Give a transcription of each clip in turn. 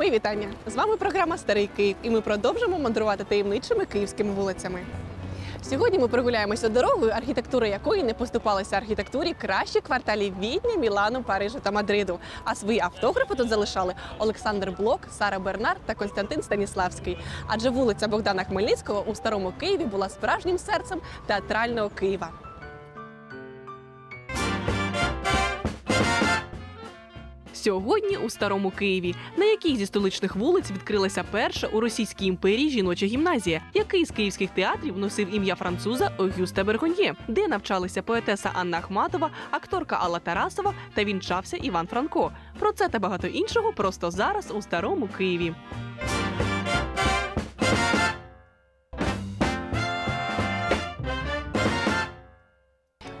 Мої вітання! З вами програма Старий Київ, і ми продовжимо мандрувати таємничими київськими вулицями. Сьогодні ми прогуляємося дорогою, архітектура якої не поступалася архітектурі кращих кварталів Відня, Мілану, Парижу та Мадриду. А свої автографи тут залишали Олександр Блок, Сара Бернар та Константин Станіславський. Адже вулиця Богдана Хмельницького у старому Києві була справжнім серцем театрального Києва. Сьогодні у старому Києві, на якій зі столичних вулиць відкрилася перша у Російській імперії жіноча гімназія, який з київських театрів носив ім'я француза Огюста Бергоньє, де навчалися поетеса Анна Ахматова, акторка Алла Тарасова та вінчався Іван Франко. Про це та багато іншого просто зараз у старому Києві.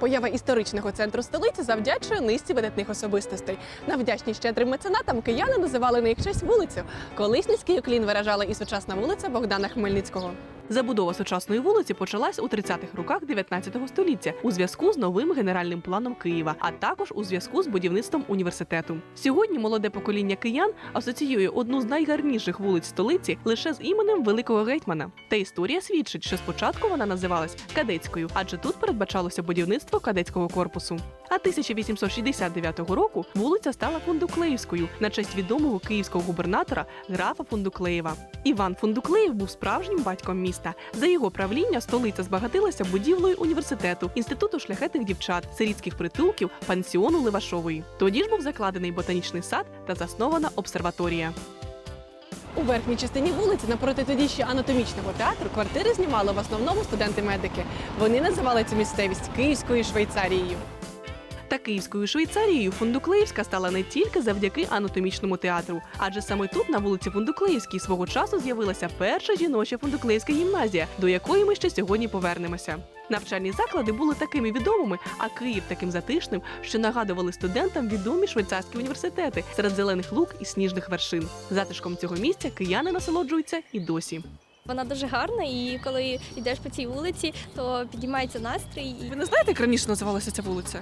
Поява історичного центру столиці завдячує низці видатних особистостей. На вдячність щедрим меценатам кияни називали на їх честь вулицю. Колись низький уклін виражала і сучасна вулиця Богдана Хмельницького. Забудова сучасної вулиці почалась у 30-х роках 19 століття у зв'язку з новим генеральним планом Києва, а також у зв'язку з будівництвом університету. Сьогодні молоде покоління киян асоціює одну з найгарніших вулиць столиці лише з іменем великого гетьмана. Та історія свідчить, що спочатку вона називалась кадетською, адже тут передбачалося будівництво кадетського корпусу. А 1869 року вулиця стала Фундуклеївською на честь відомого київського губернатора графа Фундуклеєва. Іван Фундуклеєв був справжнім батьком міста. За його правління столиця збагатилася будівлею університету, інституту шляхетних дівчат, сирітських притулків, пансіону Левашової. Тоді ж був закладений ботанічний сад та заснована обсерваторія. У верхній частині вулиці, напроти тоді ще анатомічного театру, квартири знімали в основному студенти-медики. Вони називали цю місцевість Київською Швейцарією. Та Київською Швейцарією Фундуклеївська стала не тільки завдяки анатомічному театру, адже саме тут, на вулиці Фундуклеївській, свого часу з'явилася перша жіноча фундуклеївська гімназія, до якої ми ще сьогодні повернемося. Навчальні заклади були такими відомими, а Київ таким затишним, що нагадували студентам відомі швейцарські університети серед зелених луг і сніжних вершин. Затишком цього місця кияни насолоджуються і досі. Вона дуже гарна, і коли йдеш по цій вулиці, то підіймається настрій. І, Ви не знаєте, як раніше називалася ця вулиця?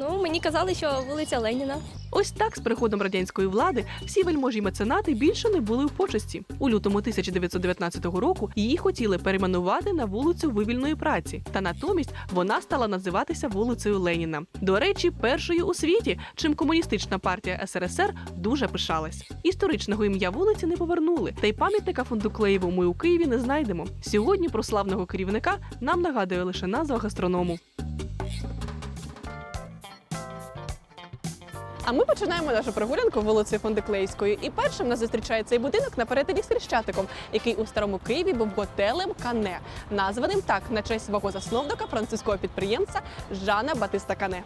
ну, мені казали, що вулиця Леніна. Ось так з приходом радянської влади всі вельможі й меценати більше не були в почесті. У лютому 1919 року її хотіли перейменувати на вулицю вивільної праці, та натомість вона стала називатися вулицею Леніна. До речі, першою у світі, чим комуністична партія СРСР дуже пишалась. Історичного ім'я вулиці не повернули, та й пам'ятника Фундуклеєву ми у Києві не знайдемо. Сьогодні про славного керівника нам нагадує лише назва гастроному. А ми починаємо нашу прогулянку вулицею Фондеклеївською. І першим нас зустрічає цей будинок на перетині з Хрещатиком, який у старому Києві був готелем Кане, названим так на честь свого засновника французького підприємця Жана Батиста Кане.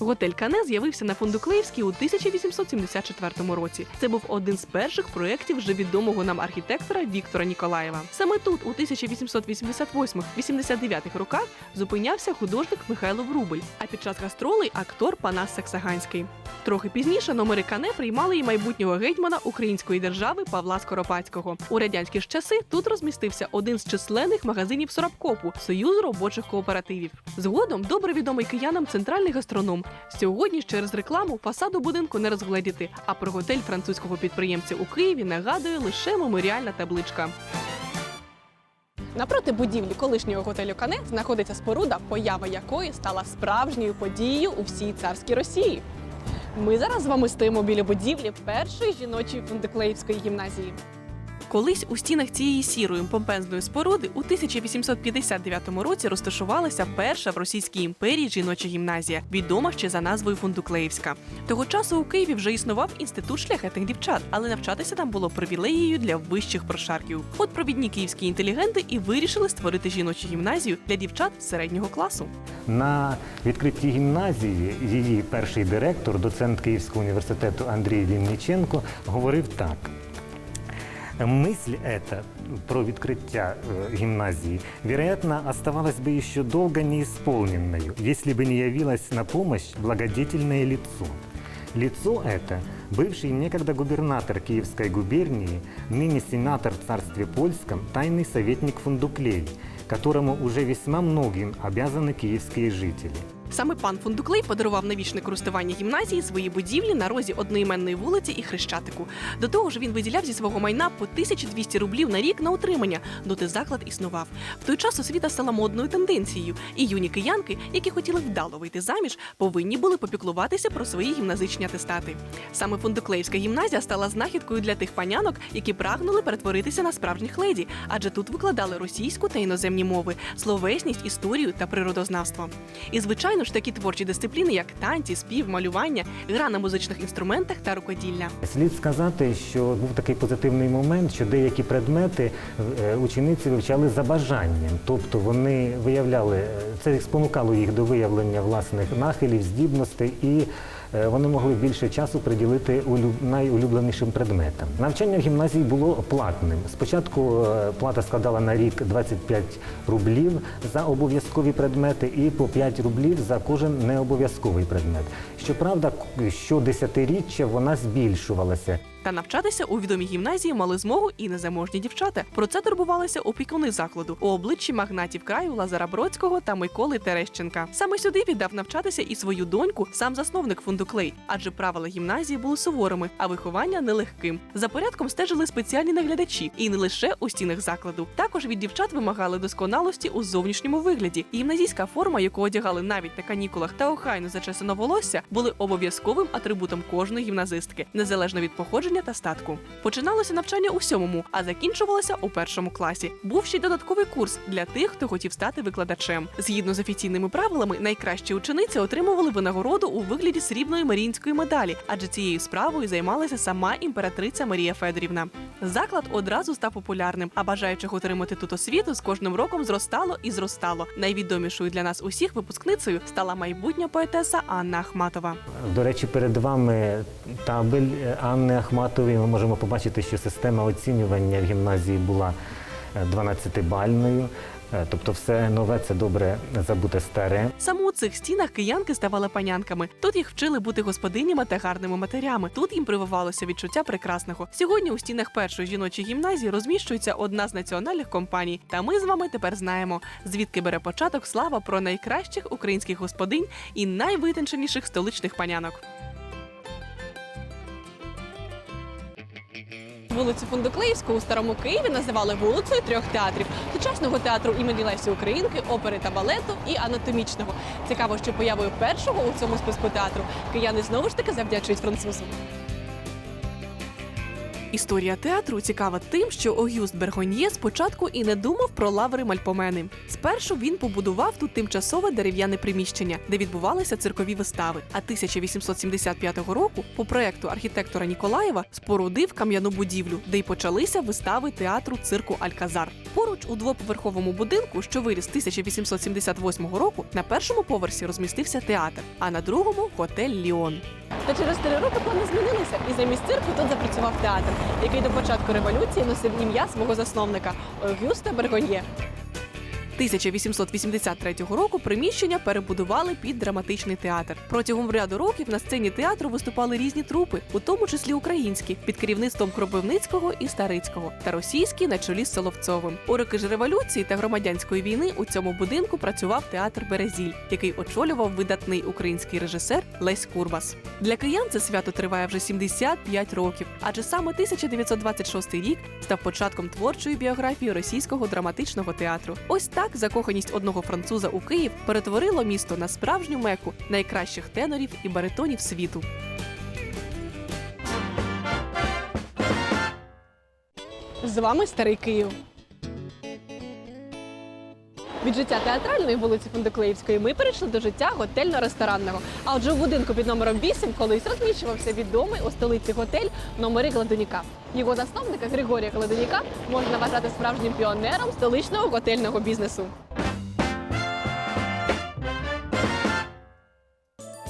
Готель Кане з'явився на Фундуклеївській у 1874 році. Це був один з перших проєктів вже відомого нам архітектора Віктора Ніколаєва. Саме тут, у 1888-89 роках, зупинявся художник Михайло Врубель, а під час гастролей актор Панас Саксаганський. Трохи пізніше номери Кане приймали і майбутнього гетьмана української держави Павла Скоропадського. У радянські ж часи тут розмістився один з численних магазинів Соробкопу Союз робочих кооперативів. Згодом добре відомий киянам центральний гастроном. Сьогодні через рекламу фасаду будинку не розгледіти, а про готель французького підприємця у Києві нагадує лише меморіальна табличка. Напроти будівлі колишнього готелю Кане знаходиться споруда, поява якої стала справжньою подією у всій царській Росії. Ми зараз з вами стоїмо біля будівлі першої жіночої фундуклеївської гімназії. Колись у стінах цієї сірої помпезної споруди у 1859 році розташувалася перша в Російській імперії жіноча гімназія, відома ще за назвою Фундуклеївська. Того часу у Києві вже існував інститут шляхетних дівчат, але навчатися там було привілеєю для вищих прошарків. От провідні київські інтелігенти і вирішили створити жіночу гімназію для дівчат середнього класу. На відкритті гімназії її перший директор, доцент Київського університету Андрій Вінниченко, говорив так. Мысль эта про э, гимназии, вероятно, оставалась бы еще долго неисполненной, если бы не явилось на помощь благодетельное лицо. Лицо это – бывший некогда губернатор Киевской губернии, ныне сенатор в царстве польском, тайный советник Фундуклей, которому уже весьма многим обязаны киевские жители. Саме пан Фундуклей подарував на вічне користування гімназії свої будівлі на розі одноіменної вулиці і Хрещатику. До того ж, він виділяв зі свого майна по 1200 рублів на рік на утримання, доти заклад існував. В той час освіта стала модною тенденцією, і юні киянки, які хотіли вдало вийти заміж, повинні були попіклуватися про свої гімназичні атестати. Саме Фундуклеївська гімназія стала знахідкою для тих панянок, які прагнули перетворитися на справжніх леді, адже тут викладали російську та іноземні мови, словесність, історію та природознавство. І звичайно ж такі творчі дисципліни, як танці, спів, малювання, гра на музичних інструментах та рукоділля. Слід сказати, що був такий позитивний момент, що деякі предмети е, учениці вивчали за бажанням, тобто вони виявляли е, це спонукало їх до виявлення власних нахилів, здібностей і. Е, Вони могли більше часу приділити найулюбленішим предметам. Навчання в гімназії було платним. Спочатку е, плата складала на рік 25 рублів за обов'язкові предмети і по 5 рублів за кожен необов'язковий предмет. Щоправда, що десятиріччя вона збільшувалася. Та навчатися у відомій гімназії мали змогу і незаможні дівчата. Про це турбувалися опікуни закладу у обличчі магнатів краю Лазара Бродського та Миколи Терещенка. Саме сюди віддав навчатися і свою доньку, сам засновник Фундуклей, адже правила гімназії були суворими, а виховання нелегким. За порядком стежили спеціальні наглядачі, і не лише у стінах закладу. Також від дівчат вимагали досконалості у зовнішньому вигляді. Гімназійська форма, яку одягали навіть на канікулах та охайно зачесано волосся, були обов'язковим атрибутом кожної гімназистки, незалежно від походження та статку. Починалося навчання у сьомому, а закінчувалося у першому класі. Був ще й додатковий курс для тих, хто хотів стати викладачем. Згідно з офіційними правилами, найкращі учениці отримували винагороду у вигляді срібної маріїнської медалі, адже цією справою займалася сама імператриця Марія Федорівна. Заклад одразу став популярним, а бажаючих отримати тут освіту з кожним роком зростало і зростало. Найвідомішою для нас усіх випускницею стала майбутня поетеса Анна Ахматова. До речі, перед вами табель Анни Ахматової. Ми можемо побачити, що система оцінювання в гімназії була е, 12-бальною. Е, Тобто все нове це добре забуте старе. Саме у цих стінах киянки ставали панянками. Тут їх вчили бути господинями та гарними матерями. Тут їм прививалося відчуття прекрасного. Сьогодні у стінах першої жіночої гімназії розміщується одна з національних компаній. Та ми з вами тепер знаємо, звідки бере початок слава про найкращих українських господинь і найвитонченіших столичних панянок. Вулицю Фундуклеївського у старому Києві називали вулицею трьох театрів: сучасного театру імені Лесі Українки, опери та балету і анатомічного. Цікаво, що появою першого у цьому списку театру кияни знову ж таки завдячують французу. Історія театру цікава тим, що Огюст Бергоньє спочатку і не думав про лаври Мальпомени. Спершу він побудував тут тимчасове дерев'яне приміщення, де відбувалися циркові вистави. А 1875 року, по проекту архітектора Ніколаєва, спорудив кам'яну будівлю, де й почалися вистави театру цирку Альказар. Поруч у двоповерховому будинку, що виріс 1878 року, на першому поверсі розмістився театр, а на другому готель Ліон. Та через три роки плани змінилися, і замість цирку тут запрацював театр, який до початку революції носив ім'я свого засновника Огюста Бергоньє. 1883 року приміщення перебудували під драматичний театр. Протягом ряду років на сцені театру виступали різні трупи, у тому числі українські, під керівництвом Кропивницького і Старицького, та російські на чолі з Соловцовим. У роки ж революції та громадянської війни у цьому будинку працював театр Березіль, який очолював видатний український режисер Лесь Курбас. Для киян це свято триває вже 75 років, адже саме 1926 рік став початком творчої біографії російського драматичного театру. Ось так закоханість одного француза у Київ перетворило місто на справжню меку найкращих тенорів і баритонів світу. З вами старий Київ. Від життя театральної вулиці Фундуклеївської ми перейшли до життя готельно-ресторанного. А отже, у будинку під номером 8 колись розміщувався відомий у столиці готель номери Гладуніка. Його засновника Григорія Гладуніка можна вважати справжнім піонером столичного готельного бізнесу.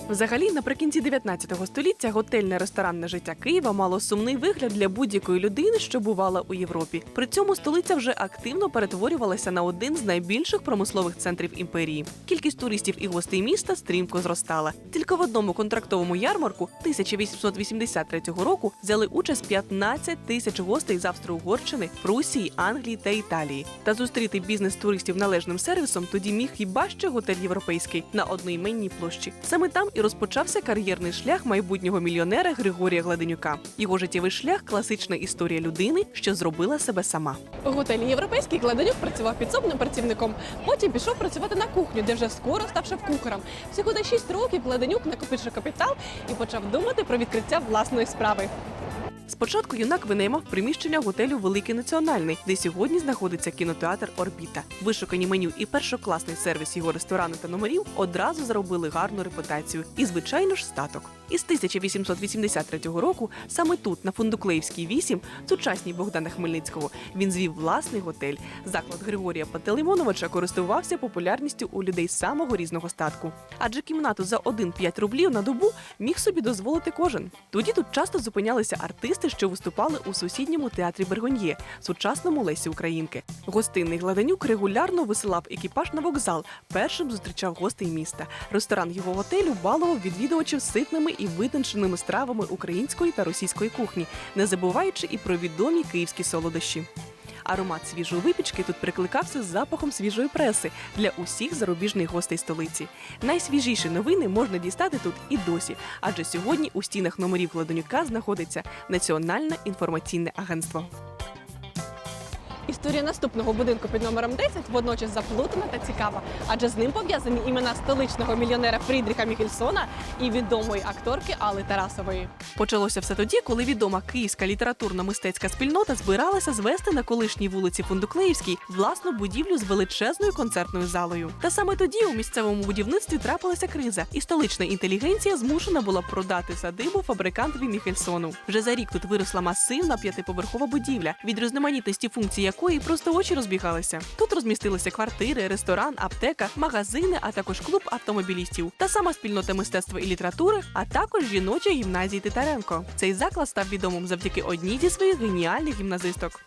Взагалі, наприкінці 19 століття готельне ресторанне життя Києва мало сумний вигляд для будь-якої людини, що бувала у Європі. При цьому столиця вже активно перетворювалася на один з найбільших промислових центрів імперії. Кількість туристів і гостей міста стрімко зростала. Тільки в одному контрактовому ярмарку 1883 року взяли участь 15 тисяч гостей з Австро-Угорщини, Прусії, Англії та Італії. Та зустріти бізнес-туристів належним сервісом тоді міг хіба що готель європейський на одноіменній площі. Саме там і розпочався кар'єрний шлях майбутнього мільйонера Григорія Гладенюка. Його життєвий шлях класична історія людини, що зробила себе сама. У готелі європейський Гладенюк працював підсобним працівником. Потім пішов працювати на кухню, де вже скоро став шеф-кухарем. Всього на 6 років Гладенюк накопичив капітал і почав думати про відкриття власної справи. Спочатку юнак винаймав приміщення готелю Великий Національний, де сьогодні знаходиться кінотеатр Орбіта. Вишукані меню і першокласний сервіс його ресторану та номерів одразу заробили гарну репутацію і, звичайно ж, статок. Із 1883 року саме тут, на Фундуклеївській 8, сучасній Богдана Хмельницького, він звів власний готель. Заклад Григорія Пантелеймоновича користувався популярністю у людей самого різного статку. Адже кімнату за 1-5 рублів на добу міг собі дозволити кожен. Тоді тут часто зупинялися артисти, що виступали у сусідньому театрі Бергоньє, сучасному Лесі Українки. Гостинний Гладенюк регулярно висилав екіпаж на вокзал. Першим зустрічав гостей міста. Ресторан його готелю балував відвідувачів ситними і витонченими стравами української та російської кухні, не забуваючи і про відомі київські солодощі. Аромат свіжої випічки тут прикликався з запахом свіжої преси для усіх зарубіжних гостей столиці. Найсвіжіші новини можна дістати тут і досі, адже сьогодні у стінах номерів Гладонюка знаходиться Національне інформаційне агентство. Історія наступного будинку під номером 10 водночас заплутана та цікава, адже з ним пов'язані імена столичного мільйонера Фрідріха Міхельсона і відомої акторки Алли Тарасової. Почалося все тоді, коли відома київська літературно-мистецька спільнота збиралася звести на колишній вулиці Фундуклеївській власну будівлю з величезною концертною залою. Та саме тоді у місцевому будівництві трапилася криза, і столична інтелігенція змушена була продати садибу фабрикантові Міхельсону. Вже за рік тут виросла масивна п'ятиповерхова будівля, від різноманітності функцій якої просто очі розбігалися. Тут розмістилися квартири, ресторан, аптека, магазини, а також клуб автомобілістів. Та сама спільнота мистецтва і літератури, а також жіноча гімназії Титаренко. Цей заклад став відомим завдяки одній зі своїх геніальних гімназисток.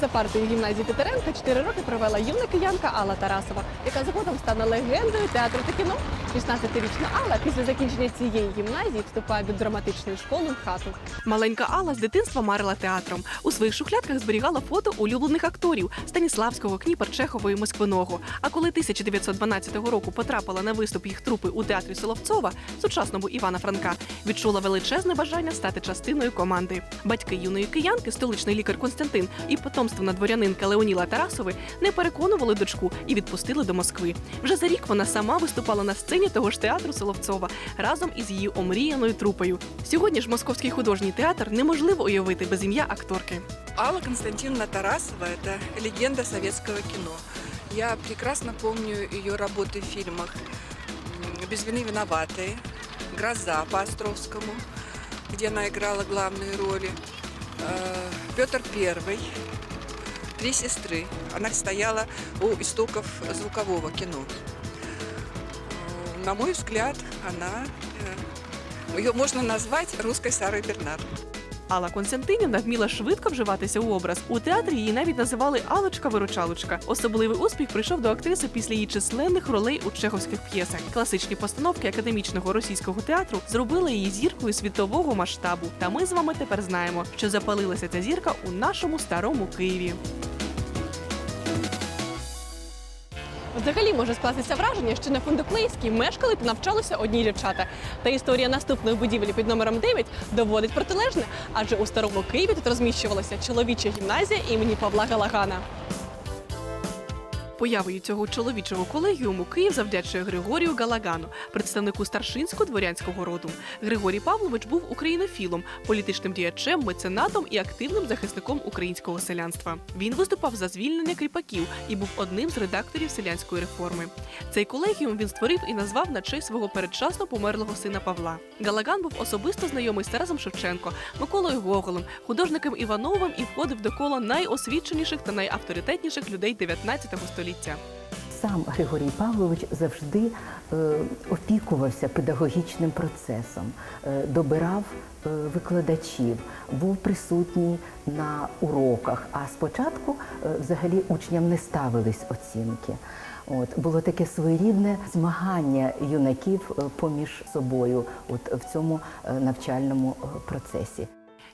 За партою гімназії Титаренка 4 роки провела юна киянка Алла Тарасова, яка згодом стане легендою театру та кіно. 16-річна Алла після закінчення цієї гімназії вступає до драматичної школи в хату. Маленька Алла з дитинства марила театром. У своїх шухлядках зберігала фото улюблених акторів Станіславського, Кніпер, Чехова і Москвиного. А коли 1912 року потрапила на виступ їх трупи у театрі Соловцова, сучасному Івана Франка, відчула величезне бажання стати частиною команди. Батьки юної киянки, столичний лікар Константин і потомственна дворянинка Леоніла Тарасови не переконували дочку і відпустили до Москви. Вже за рік вона сама виступала на сцені того ж театру Соловцова разом із її омріяною трупою. Сьогодні ж московський художній театр неможливо уявити без ім'я акторки. Алла Константиновна Тарасова – это легенда советского кино. Я прекрасно помню ее работы в фильмах м, «Без вины виноватые», «Гроза» по Островскому, где она играла главные роли, э, «Петр Первый», «Три сестры». Она стояла у истоков звукового кино. На мой взгляд, она, э, ее можно назвать русской Сарой Бернар. Алла Константинівна вміла швидко вживатися у образ. У театрі її навіть називали Алочка-виручалочка. Особливий успіх прийшов до актриси після її численних ролей у чеховських п'єсах. Класичні постановки академічного російського театру зробили її зіркою світового масштабу. Та ми з вами тепер знаємо, що запалилася ця зірка у нашому старому Києві. Взагалі може скластися враження, що на Фундуклеївській мешкали та навчалися одні дівчата. Та історія наступної будівлі під номером 9 доводить протилежне, адже у старому Києві тут розміщувалася чоловіча гімназія імені Павла Галагана. Появою цього чоловічого колегіуму Київ завдячує Григорію Галагану, представнику старшинського дворянського роду. Григорій Павлович був українофілом, політичним діячем, меценатом і активним захисником українського селянства. Він виступав за звільнення кріпаків і був одним з редакторів селянської реформи. Цей колегіум він створив і назвав на честь свого передчасно померлого сина Павла. Галаган був особисто знайомий з Тарасом Шевченко, Миколою Гоголем, художником Івановим і входив до кола найосвіченіших та найавторитетніших людей 19 століття. Сам Григорій Павлович завжди е, опікувався педагогічним процесом, е, добирав е, викладачів, був присутній на уроках. А спочатку взагалі учням не ставились оцінки. От було таке своєрідне змагання юнаків поміж собою, от в цьому навчальному процесі.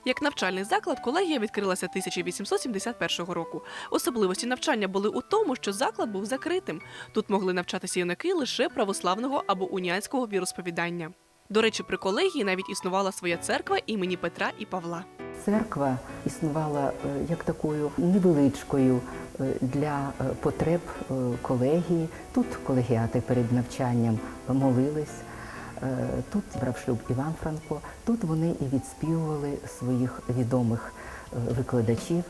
Як навчальний заклад, колегія відкрилася 1871 року. Особливості навчання були у тому, що заклад був закритим. Тут могли навчатися юнаки лише православного або уніатського віросповідання. До речі, при колегії навіть існувала своя церква імені Петра і Павла. Церква існувала е, як такою невеличкою е, для е, потреб колегії. Тут колегіати перед навчанням молились. Е, Тут брав шлюб Іван Франко. Тут вони і відспівували своїх відомих е, викладачів.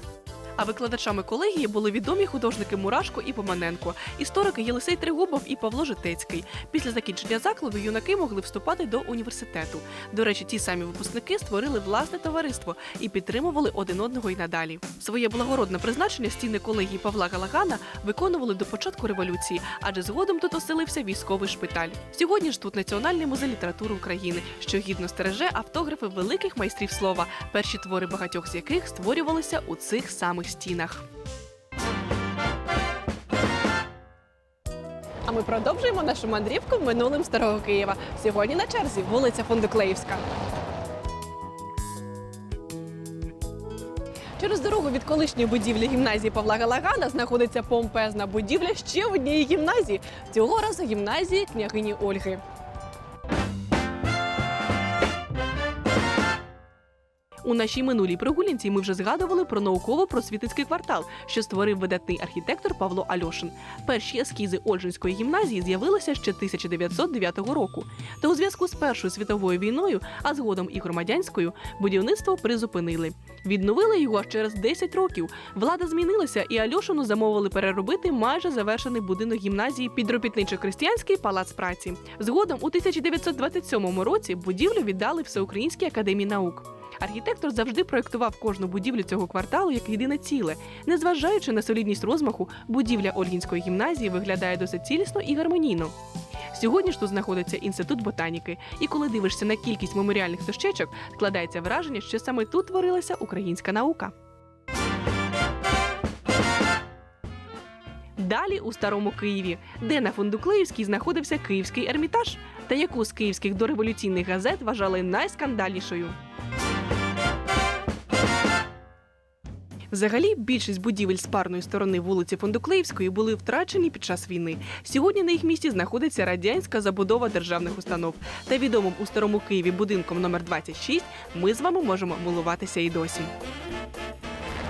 А викладачами колегії були відомі художники Мурашко і Поманенко, історики Єлисей Тригубов і Павло Житецький. Після закінчення закладу юнаки могли вступати до університету. До речі, ті самі випускники створили власне товариство і підтримували один одного й надалі. Своє благородне призначення стіни колегії Павла Галагана виконували до початку революції, адже згодом тут оселився військовий шпиталь. Сьогодні ж тут Національний музей літератури України, що гідно стереже автографи великих майстрів слова, перші твори багатьох з яких створювалися у цих самих стінах. А ми продовжуємо нашу мандрівку минулим старого Києва. Сьогодні на черзі вулиця Фондуклеївська. Через дорогу від колишньої будівлі гімназії Павла Галагана знаходиться помпезна будівля ще однієї гімназії. Цього разу гімназії княгині Ольги. У нашій минулій прогулянці ми вже згадували про науково-просвітницький квартал, що створив видатний архітектор Павло Альошин. Перші ескізи Ольжинської гімназії з'явилися ще 1909 року. Та у зв'язку з Першою світовою війною, а згодом і громадянською, будівництво призупинили. Відновили його аж через 10 років. Влада змінилася, і Альошину замовили переробити майже завершений будинок гімназії під робітничо-крестьянський палац праці. Згодом у 1927 році будівлю віддали Всеукраїнській академії наук. Архітектор завжди проєктував кожну будівлю цього кварталу як єдине ціле. Незважаючи на солідність розмаху, будівля Ольгінської гімназії виглядає досить цілісно і гармонійно. Сьогодні ж тут знаходиться інститут ботаніки, і коли дивишся на кількість меморіальних дощечок, складається враження, що саме тут творилася українська наука. Далі у старому Києві, де на Фундуклеївській знаходився Київський ермітаж, та яку з київських дореволюційних газет вважали найскандальнішою. Взагалі, більшість будівель з парної сторони вулиці Фондуклеївської були втрачені під час війни. Сьогодні на їх місці знаходиться радянська забудова державних установ. Та відомим у старому Києві будинком номер 26 ми з вами можемо милуватися і досі.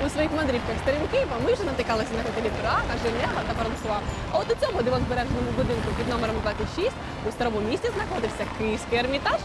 У своїх мандрівках старим Києва ми вже натикалися на готелі Прага, Женева та Франсуа. А от у цьому дивозбережному будинку під номером 26 у старому місті знаходився Київський ермітаж.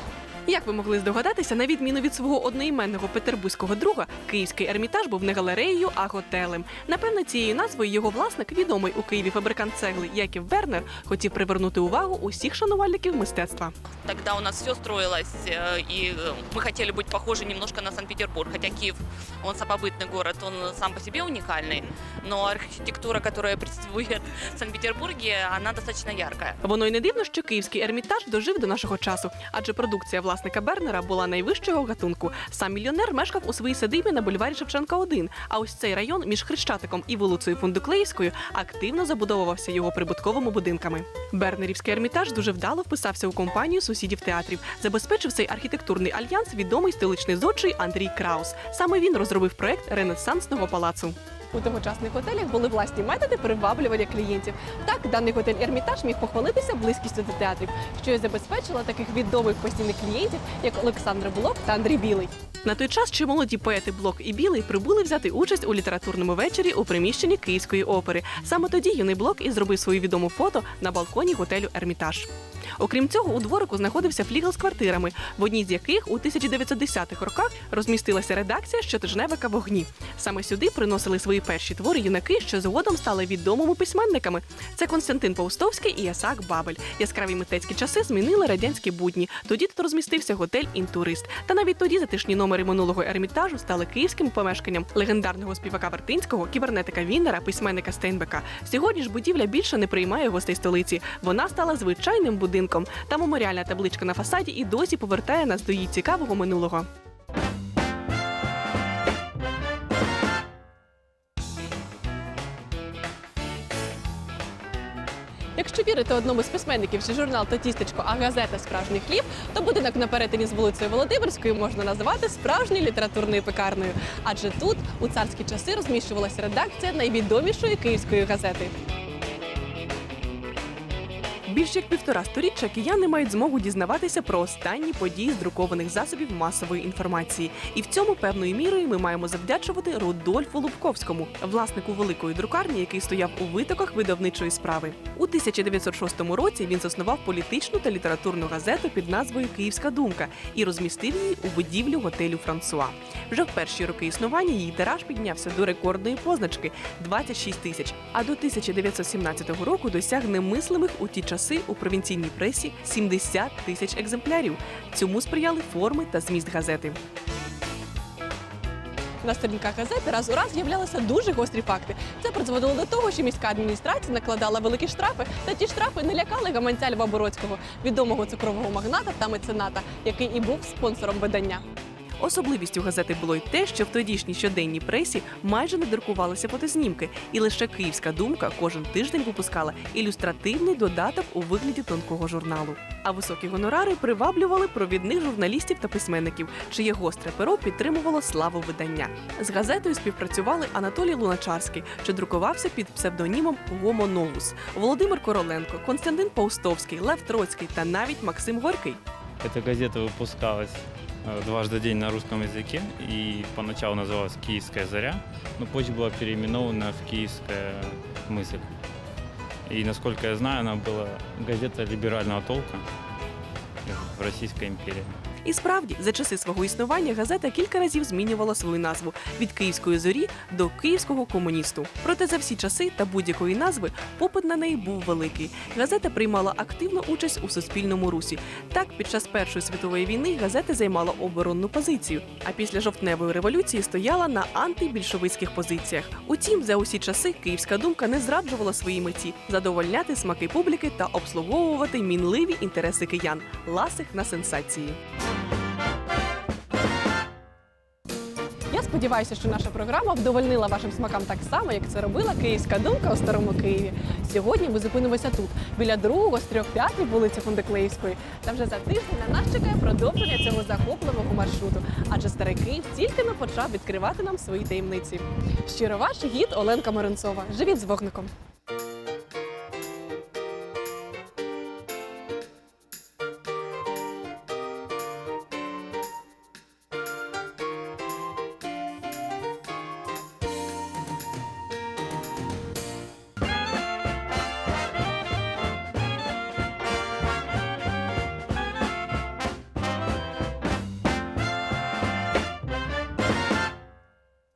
Як ви могли здогадатися, на відміну від свого одноіменного петербурзького друга, київський ермітаж був не галереєю, а готелем. Напевне, цією назвою його власник, відомий у Києві фабрикант цегли Яків Вернер, хотів привернути увагу усіх шанувальників мистецтва. Тогда у нас все строилось, э, и э, мы хотели быть похожи немножко на Санкт-Петербург. Хотя Киев, он самобытный город, он сам по себе уникальный, но архитектура, которая присутствует в Санкт-Петербурге, она достаточно яркая. Воно й не дивно, що київський ермітаж дожив до нашого часу, адже продукція власника Бернера була найвищого гатунку. Сам мільйонер мешкав у своїй садибі на бульварі Шевченка 1, а ось цей район між Хрещатиком і вулицею Фундуклеївською активно забудовувався його прибутковими будинками. Бернерівський ермітаж дуже вдало вписався у компанію сусідів театрів. Забезпечив цей архітектурний альянс відомий столичний зодчий Андрій Краус. Саме він розробив проект ренесансного палацу. У тогочасних готелях були власні методи приваблювання клієнтів. Так, даний готель Ермітаж міг похвалитися близькістю до театрів, що й забезпечило таких відомих постійних клієнтів, як Олександр Блок та Андрій Білий. На той час ще молоді поети Блок і Білий прибули взяти участь у літературному вечорі у приміщенні Київської опери. Саме тоді юний Блок і зробив свою відому фото на балконі готелю Ермітаж. Окрім цього, у дворику знаходився флігел з квартирами, в одній з яких у 1910-х роках розмістилася редакція щотижневика вогні. Саме сюди приносили свої перші твори юнаки, що згодом стали відомими письменниками. Це Константин Паустовський і Ясак Бабель. Яскраві митецькі часи змінили радянські будні. Тоді тут розмістився готель Інтурист. Та навіть тоді затишні номери минулого ермітажу стали київським помешканням легендарного співака Вартинського, кібернетика Віннера, письменника Стейнбека. Сьогодні ж будівля більше не приймає гостей столиці. Вона стала звичайним будинком. Та меморіальна табличка на фасаді і досі повертає нас до її цікавого минулого. Якщо вірити одному з письменників, що журнал то тістечко, а газета справжній хліб, то будинок на перетині з вулицею Володимирською можна назвати справжньою літературною пекарнею. Адже тут у царські часи розміщувалася редакція найвідомішої київської газети. Більш як півтора сторіччя кияни мають змогу дізнаватися про останні події з друкованих засобів масової інформації. І в цьому певною мірою ми маємо завдячувати Рудольфу Лубковському, власнику великої друкарні, який стояв у витоках видавничої справи. У 1906 році він заснував політичну та літературну газету під назвою Київська думка і розмістив її у будівлю готелю Франсуа. Вже в перші роки існування її тираж піднявся до рекордної позначки 26 тисяч. А до 1917 року досяг немислимих у ті часи у провінційній пресі 70 тисяч екземплярів. Цьому сприяли форми та зміст газети. На сторінках газети раз у раз з'являлися дуже гострі факти. Це призводило до того, що міська адміністрація накладала великі штрафи, та ті штрафи не лякали гаманця Льва відомого цукрового магната та мецената, який і був спонсором видання. Особливістю газети було й те, що в тодішній щоденній пресі майже не друкувалися фотознімки, і лише київська думка кожен тиждень випускала ілюстративний додаток у вигляді тонкого журналу. А високі гонорари приваблювали провідних журналістів та письменників, чиє гостре перо підтримувало славу видання. З газетою співпрацювали Анатолій Луначарський, що друкувався під псевдонімом Гомо Новус, Володимир Короленко, Константин Паустовський, Лев Троцький та навіть Максим Горький. Эта газета выпускалась э, дважды в день на русском языке и поначалу называлась «Киевская заря», но позже была переименована в «Киевская мысль». И, насколько я знаю, она была газета либерального толка в Российской империи. І справді, за часи свого існування газета кілька разів змінювала свою назву від київської зорі до київського комуністу. Проте за всі часи та будь-якої назви попит на неї був великий. Газета приймала активну участь у суспільному русі. Так, під час Першої світової війни газета займала оборонну позицію, а після жовтневої революції стояла на антибільшовицьких позиціях. Утім, за усі часи київська думка не зраджувала свої меті задовольняти смаки публіки та обслуговувати мінливі інтереси киян, ласих на сенсації. Сподіваюся, що наша програма вдовольнила вашим смакам так само, як це робила Київська думка у старому Києві. Сьогодні ми зупинимося тут, біля другого з трьох театрів вулиці Фундиклеївської. Та вже за тиждень на нас чекає продовження цього захопливого маршруту. Адже старий Київ тільки не почав відкривати нам свої таємниці. Щиро ваш гід Оленка Моренцова. Живіть з вогником!